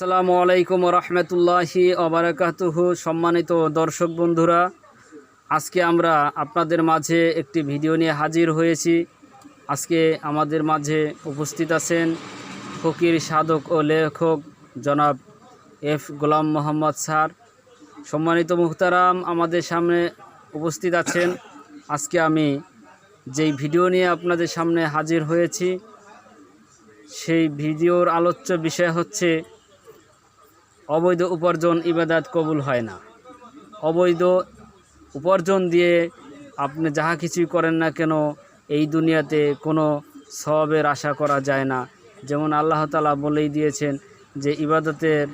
আসসালামু আলাইকুম রহমতুল্লাহি অবরাকাতুহু সম্মানিত দর্শক বন্ধুরা, আজকে আমরা আপনাদের মাঝে একটি ভিডিও নিয়ে হাজির হয়েছি। আজকে আমাদের মাঝে উপস্থিত আছেন ফকির সাধক ও লেখক জনাব এফ গোলাম মোহাম্মদ স্যার। সম্মানিত মুহতারাম, আমাদের সামনে উপস্থিত আছেন। আজকে আমি যেই ভিডিও নিয়ে আপনাদের সামনে হাজির হয়েছি, সেই ভিডিওর আলোচ্য বিষয় হচ্ছে অবৈধ উপার্জন ইবাদাত কবুল হয় না। অবৈধ উপার্জন দিয়ে আপনি যাহা কিছুই করেন না কেন, এই দুনিয়াতে কোনো সবের আশা করা যায় না। যেমন আল্লাহ তালা বলেই দিয়েছেন যে, ইবাদতের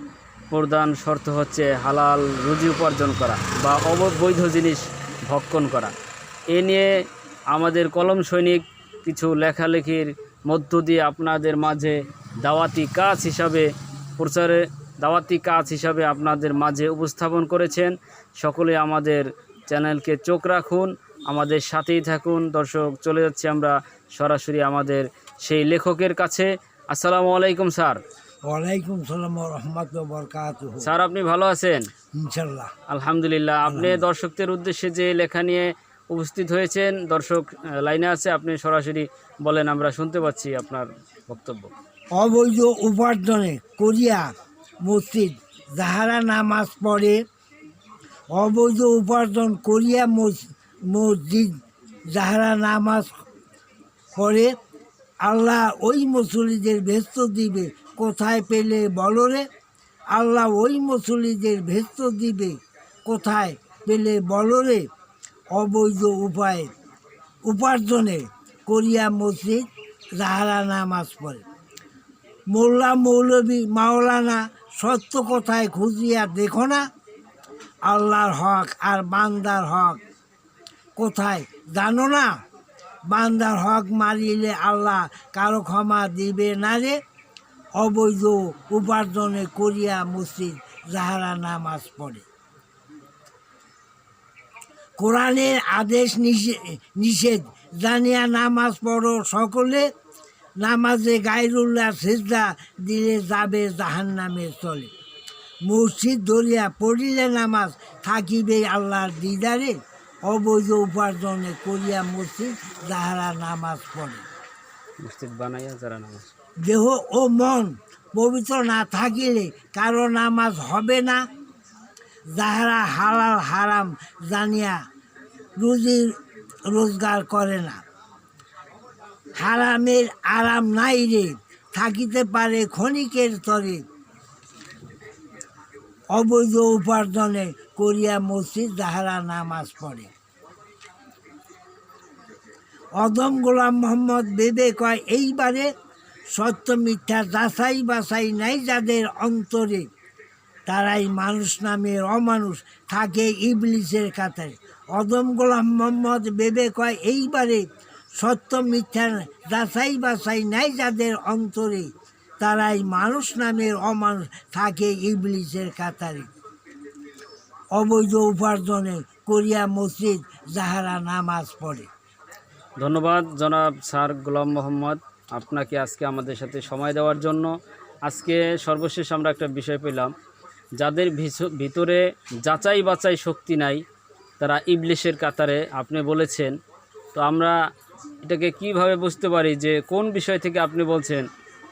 প্রধান শর্ত হচ্ছে হালাল রুজি উপার্জন করা বা অবৈধ জিনিস ভক্ষণ করা। এ নিয়ে আমাদের কলম সৈনিক কিছু লেখালেখির মধ্য দিয়ে আপনাদের মাঝে দাওয়াতি কাজ হিসাবে প্রচারে দাওয়াতি কাজ হিসাবে আপনাদের মাঝে উপস্থাপন করেছেন। সকলে আমাদের চ্যানেলকে চোখ রাখুন আমাদের সাথেই থাকুন। দর্শক চলে যাচ্ছি আমরা সরাসরি আমাদের সেই লেখকের কাছে। আসসালামু আলাইকুম স্যার। ওয়ালাইকুম সালাম রহমত বরকাত স্যার আপনি ভালো আছেন? ইনশাল্লাহ আলহামদুলিল্লাহ। আপনি দর্শকদের উদ্দেশ্যে যে লেখা নিয়ে উপস্থিত হয়েছেন দর্শক লাইনে আছে আপনি সরাসরি বলেন আমরা শুনতে পাচ্ছি আপনার বক্তব্য। অবৈধ উপার্জনে করিয়া মসজিদ। যাহারা নামাজ পড়ে, অবৈধ উপার্জন করিয়া মস- মসজিদ। যাহারা নামাজ পড়ে, আল্লাহ ওই মুসলিদের ভেস্ত দিবে। কোথায় পেলে বলরে আল্লাহ ওই মুসলিদের ভেস্ত দিবে। কোথায় পেলে বলরে অবৈধ উপায়ে, উপার্জনে করিয়া মসজিদ, যাহারা নামাজ পড়ে। মোল্লা মৌলবী মাওলানা সত্য কথায় খুঁজিয়া দেখো না। আল্লাহর হক আর বান্দার হক কোথায় জানো না? বান্দার হক মারিলে আল্লাহ কারও ক্ষমা দিবে না রে। অবৈধ উপার্জনে করিয়া মসজিদ, যাহারা নামাজ পড়ে। কোরআনের আদেশ নিষে- নিষেধ। জানিয়া নামাজ পড়ো সকলে। নামাজে গাইরুল্লাহ সেজদা দিলে যাবে জাহান নামে চলে। মসজিদ ধরিয়া পড়িলে নামাজ থাকিবে আল্লাহর দিদারে অবৈধ উপার্জনে করিয়া মসজিদ যাহারা নামাজ পড়ে। মসজিদ বানাইয়া যারা নামাজ দেহ ও মন পবিত্র না থাকিলে কারও নামাজ হবে না। যাহারা হালাল হারাম জানিয়া রুজি রোজগার করে না। হারামের আরাম নাই রে, থাকিতে পারে ক্ষণিকের তরে। অবৈধ উপার্জনে করিয়া মসজিদ যাহারা নামাজ পড়ে। অদম গোলাম মোহাম্মদ বেবে কয়, এইবারে সত্য মিথ্যা যাচাই বাছাই নাই যাদের অন্তরে। তারাই মানুষ নামের অমানুষ, থাকে ইবলিসের কাতারে। অদম গোলাম মোহাম্মদ বেবে কয়, এইবারে সত্য মিথ্যা যাচাই বাছাই নাই যাদের অন্তরে, তারাই মানুষ নামের অমানুষ থাকে ইবলিসের কাতারে। অবৈধ উপার্জনে করিয়া মসজিদ যাহারা নামাজ পড়ে। ধন্যবাদ জনাব স্যার গোলাম মোহাম্মদ। আপনাকে আজকে আমাদের সাথে সময় দেওয়ার জন্য আজকে সর্বশেষ আমরা একটা বিষয় পেলাম। যাদের ভিতরে যাচাই বাছাই শক্তি নাই, তারা ইবলিশের কাতারে, আপনি বলেছেন। তো আমরা এটাকে কীভাবে বুঝতে পারি যে কোন বিষয় থেকে আপনি বলছেন,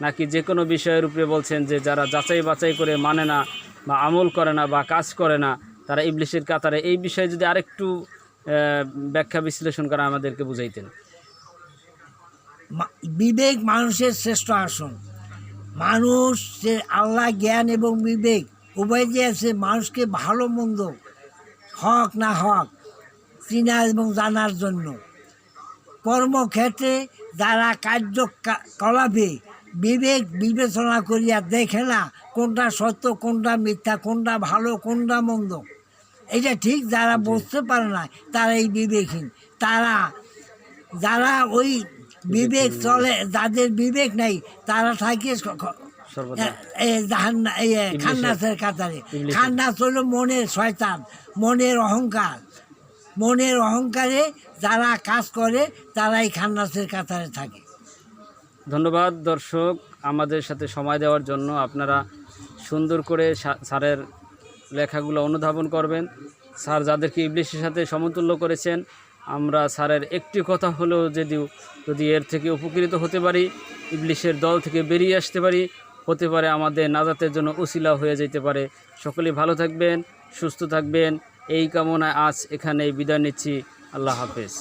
নাকি যে কোনো বিষয়ের উপরে বলছেন যে যারা যাচাই বাছাই করে মানে না, বা আমল করে না, বা কাজ করে না, তারা ইবলিশের কাতারে এই বিষয়ে যদি আরেকটু ব্যাখ্যা বিশ্লেষণ করা আমাদেরকে বুঝাইতেন। বিবেক মানুষের শ্রেষ্ঠ আসন। মানুষ যে আল্লাহ জ্ঞান এবং বিবেক, উভয় দিয়েছে মানুষকে ভালো, মন্দ, হক না হক, চিনা এবং জানার জন্য। কর্মক্ষেত্রে যারা কার্যকলাপে বিবেক বিবেচনা করিয়া দেখে না কোনটা সত্য কোনটা মিথ্যা কোনটা ভালো কোনটা মন্দ এটা ঠিক যারা বুঝতে পারে না তারা এই বিবেকহীন। তারা যারা ওই বিবেক চলে যাদের বিবেক নাই তারা থাকে খান্নাসের কাতারে। খান্নাস হলো মনের শয়তান মনের অহংকার। মনের অহংকারে যারা কাজ করে, তারাই খান্নাসের কাতারে থাকে। ধন্যবাদ দর্শক আমাদের সাথে সময় দেওয়ার জন্য। আপনারা সুন্দর করে স্যারের লেখাগুলো অনুধাবন করবেন। স্যার যাদেরকে ইবলিশের সাথে সমতুল্য করেছেন, আমরা স্যারের একটি কথা হলেও যদিও, যদি এর থেকে উপকৃত হতে পারি ইবলিশের দল থেকে বেরিয়ে আসতে পারি, হতে পারে আমাদের নাজাতের জন্য উসিলা হয়ে যেতে পারে। সকলেই ভালো থাকবেন, সুস্থ থাকবেন। এই কামনায় আজ এখানেই বিদায় নিচ্ছি। আল্লাহ হাফেজ।